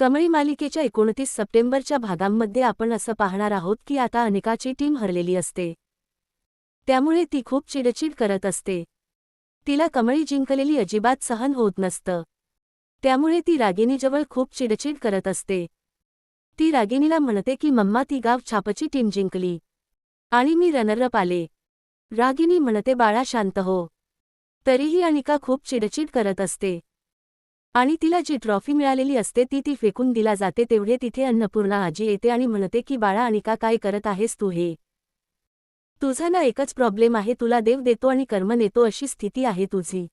कमळी मालिकेच्या एकोणतीस सप्टेंबरच्या भागांमध्ये आपण असं पाहणार आहोत की आता अनेकाची टीम हरलेली असते. त्यामुळे ती खूप चिडचिड करत असते. तिला कमळी जिंकलेली अजिबात सहन होत नसतं. त्यामुळे ती रागिनीजवळ खूप चिडचिड करत असते. ती रागिनीला म्हणते की मम्मा ती गाव छापची टीम जिंकली. आणि मी रनरअप आले. रागिनी म्हणते बाळा शांत हो. तरीही अनिका खूप चिडचिड करत असते. आणि तिला जी ट्रॉफी मिळालेली असते ती ती फेकून दिला जाते तेवढे तिथे अन्नपूर्णा आजी येते आणि म्हणते की बाळा अनिका काय करत आहेस तू हे? तुझा ना एकच प्रॉब्लेम आहे तुला देव देतो आणि कर्म नेतो अशी स्थिती आहे तुझी.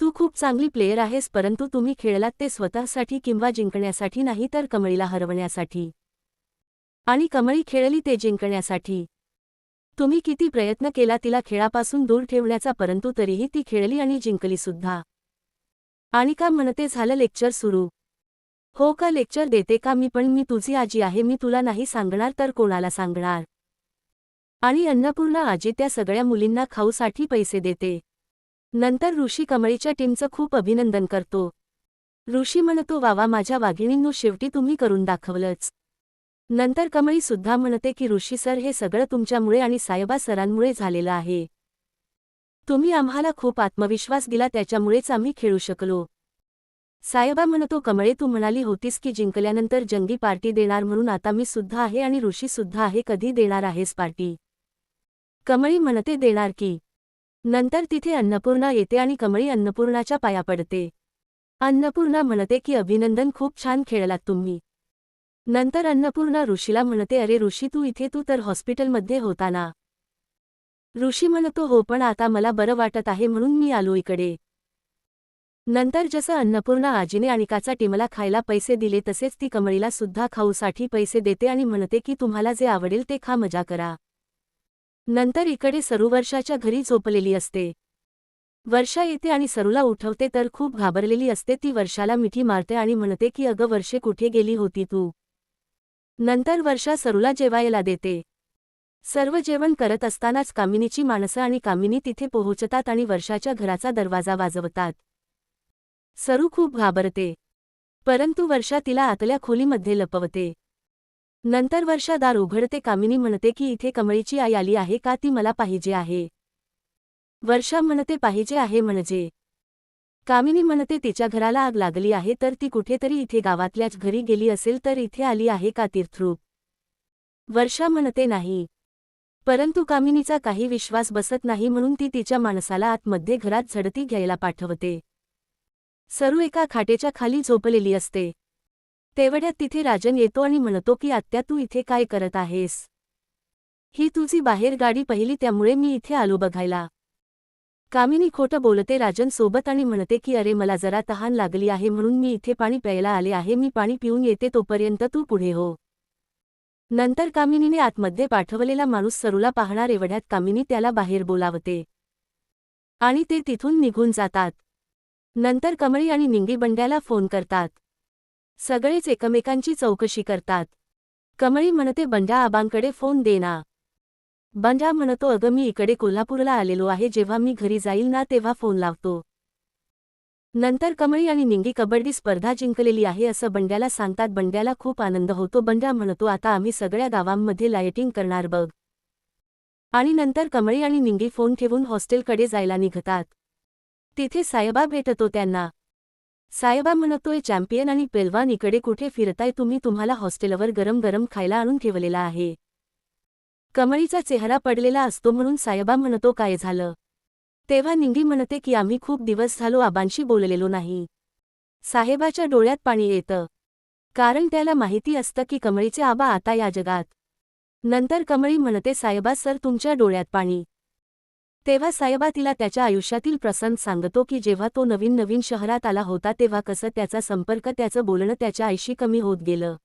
तू खूप चांगली प्लेयर आहेस परंतु तुम्ही खेळलात ते स्वतःसाठी किंवा जिंकण्यासाठी नाही तर कमळीला हरवण्यासाठी. आणि कमळी खेळली ते जिंकण्यासाठी. तुम्ही किती प्रयत्न केला तिला खेळापासून दूर ठेवण्याचा परंतु तरीही ती खेळली आणि जिंकली सुद्धा. आणि का म्हणते झालं लेक्चर सुरू? हो का लेक्चर देते का मी? पण मी तुझी आजी आहे मी तुला नाही सांगणार तर कोणाला सांगणार? आणि अन्नपूर्णा आजी त्या सगळ्या मुलींना खाऊसाठी पैसे देते. नंतर ऋषी कमळीच्या टीमचं खूप अभिनंदन करतो. ऋषी म्हणतो वावा माझ्या वाघिणींनो शेवटी तुम्ही करून दाखवलंच. नंतर कमळी सुद्धा म्हणते की ऋषी सर हे सगळं तुमच्यामुळे आणि सायबा सरांमुळे झालेलं आहे. तुम्ही आम्हाला खूप आत्मविश्वास दिला त्याच्यामुळेच आम्ही खेळू शकलो. सायबा म्हणतो कमळे तू म्हणाली होतीस की जिंकल्यानंतर जंगी पार्टी देणार म्हणून आता मी सुद्धा आहे आणि ऋषी सुद्धा आहे कधी देणार आहेस पार्टी? कमळी म्हणते देणार की. नंतर तिथे अन्नपूर्णा येते आणि कमळी अन्नपूर्णाच्या पाया पडते. अन्नपूर्णा म्हणते की अभिनंदन खूप छान खेळलात तुम्ही. नंतर अन्नपूर्णा ऋषीला म्हणते अरे ऋषी तू इथे तू तर हॉस्पिटलमध्ये होता ना. ऋषी म्हणतो हो पण आता मला बरं वाटत आहे म्हणून मी आलो इकडे. नंतर जसं अन्नपूर्णा आजीने अनिकाचा टीमला खायला पैसे दिले तसेच ती कमळीला सुद्धा खाऊसाठी पैसे देते आणि म्हणते की तुम्हाला जे आवडेल ते खा मजा करा. नंतर इकडे सरू वर्षाच्या घरी झोपलेली असते. वर्षा येते आणि सरूला उठवते तर खूप घाबरलेली असते. ती वर्षाला मिठी मारते आणि म्हणते की अगं वर्षे कुठे गेली होती तू? नंतर वर्षा सरूला जेवायला देते. सर्व जेवण करत असतानाच कामिनीची माणसं आणि कामिनी तिथे पोहोचतात आणि वर्षाच्या घराचा दरवाजा वाजवतात. सरू खूप घाबरते. परंतु वर्षा तिला आतल्या खोलीमध्ये लपवते. नंतर वर्षा दार उघडते कामिनी म्हणते की इथे कमळीची आई आली आहे का? ती मला पाहिजे आहे. वर्षा म्हणते पाहिजे आहे म्हणजे. कामिनी म्हणते तिच्या घराला आग लागली आहे तर ती कुठेतरी इथे गावातल्याच घरी गेली असेल तर इथे आली आहे का? तीर्थरूप. वर्षा म्हणते नाही. परंतु कामिनीचा काही विश्वास बसत नाही म्हणून ती तिच्या माणसाला आतमध्ये घरात झडती घ्यायला पाठवते. सरू एका खाटेच्या खाली झोपलेली असते. तेवढ्यात तिथे राजन येतो आणि म्हणतो की आत्या तू इथे काय करत आहेस? ही तुझी बाहेर गाडी पहिली त्यामुळे मी इथे आलो बघायला. कामिनी खोटं बोलते राजन सोबत आणि म्हणते की अरे मला जरा तहान लागली आहे म्हणून मी इथे पाणी प्यायला आले आहे मी पाणी पिऊन येते तोपर्यंत तू पुढे हो. नंतर कामिनीने आतमध्ये पाठवलेला माणूस सरूला पाहणार एवढ्यात कामिनी त्याला बाहेर बोलावते. आणि ते तिथून निघून जातात. नंतर कमळी आणि निंगी बंड्याला फोन करतात. सगळेच एकमेकांची चौकशी करतात. कमळी म्हणते बंड्या आबांकडे फोन दे ना. बंड्या म्हणतो अगं मी इकडे कोल्हापूरला आलेलो आहे जेव्हा मी घरी जाईल ना तेव्हा फोन लावतो. नंतर कमळी आणि निंगी कबड्डी स्पर्धा जिंकलेली आहे असं बंड्याला सांगतात. बंड्याला खूप आनंद होतो. बंड्या म्हणतो आता आम्ही सगळ्या गावांमध्ये लायटिंग करणार बघ. आणि नंतर कमळी आणि निंगी फोन ठेवून हॉस्टेलकडे जायला निघतात. तिथे साहेबा भेटतो त्यांना. साहेबा म्हणतोय चॅम्पियन आणि पेलवान इकडे कुठे फिरताय? तुम्ही तुम्हाला हॉस्टेलवर गरम गरम खायला आणून ठेवलेला आहे. कमळीचा चेहरा पडलेला असतो म्हणून साहेबा म्हणतो काय झालं? तेव्हा निंगी म्हणते की आम्ही खूप दिवस झालो आबांशी बोललेलो नाही. साहेबाच्या डोळ्यात पाणी येतं. कारण त्याला माहिती असतं की कमळीचे आबा आता या जगात. नंतर कमळी म्हणते साहेबा सर तुमच्या डोळ्यात पाणी. तेव्हा साहेबा तिला त्याच्या आयुष्यातील प्रसंग सांगतो की जेव्हा तो नवीन नवीन शहरात आला होता तेव्हा कसं त्याचा संपर्क त्याचं बोलणं त्याच्या आईशी कमी होत गेलं.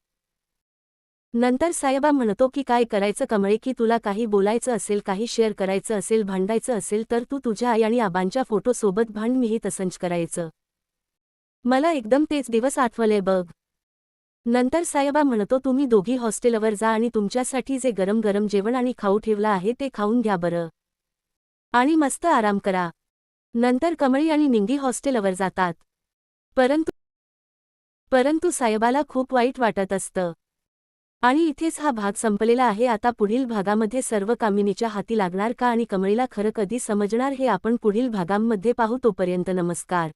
नंतर साहेबा म्हणतो की काय करायचं कमळे की तुला काही बोलायचं असेल काही शेअर करायचं असेल भांडायचं असेल तर तू तुझ्या आई आणि आबांच्या फोटोसोबत भांड मीही तसंच करायचं. मला एकदम तेच दिवस आठवले बघ. नंतर साहेबा म्हणतो तुम्ही दोघी हॉस्टेलवर जा आणि तुमच्यासाठी जे गरम गरम जेवण आणि खाऊ ठेवलं आहे ते खाऊन घ्या बरं. आणि मस्त आराम करा. नंतर कमळी आणि निंगी हॉस्टेलवर जातात. परंतु परंतु साहेबाला खूप वाईट वाटत असतं. आणि इथेच हा भाग संपलेला आहे. आता पुढील भागामध्ये सर्व कामिनीच्या हाती लागणार का आणि कमळीला खरं कधी समजणार हे आपण पुढील भागांमध्ये पाहू तोपर्यंत नमस्कार.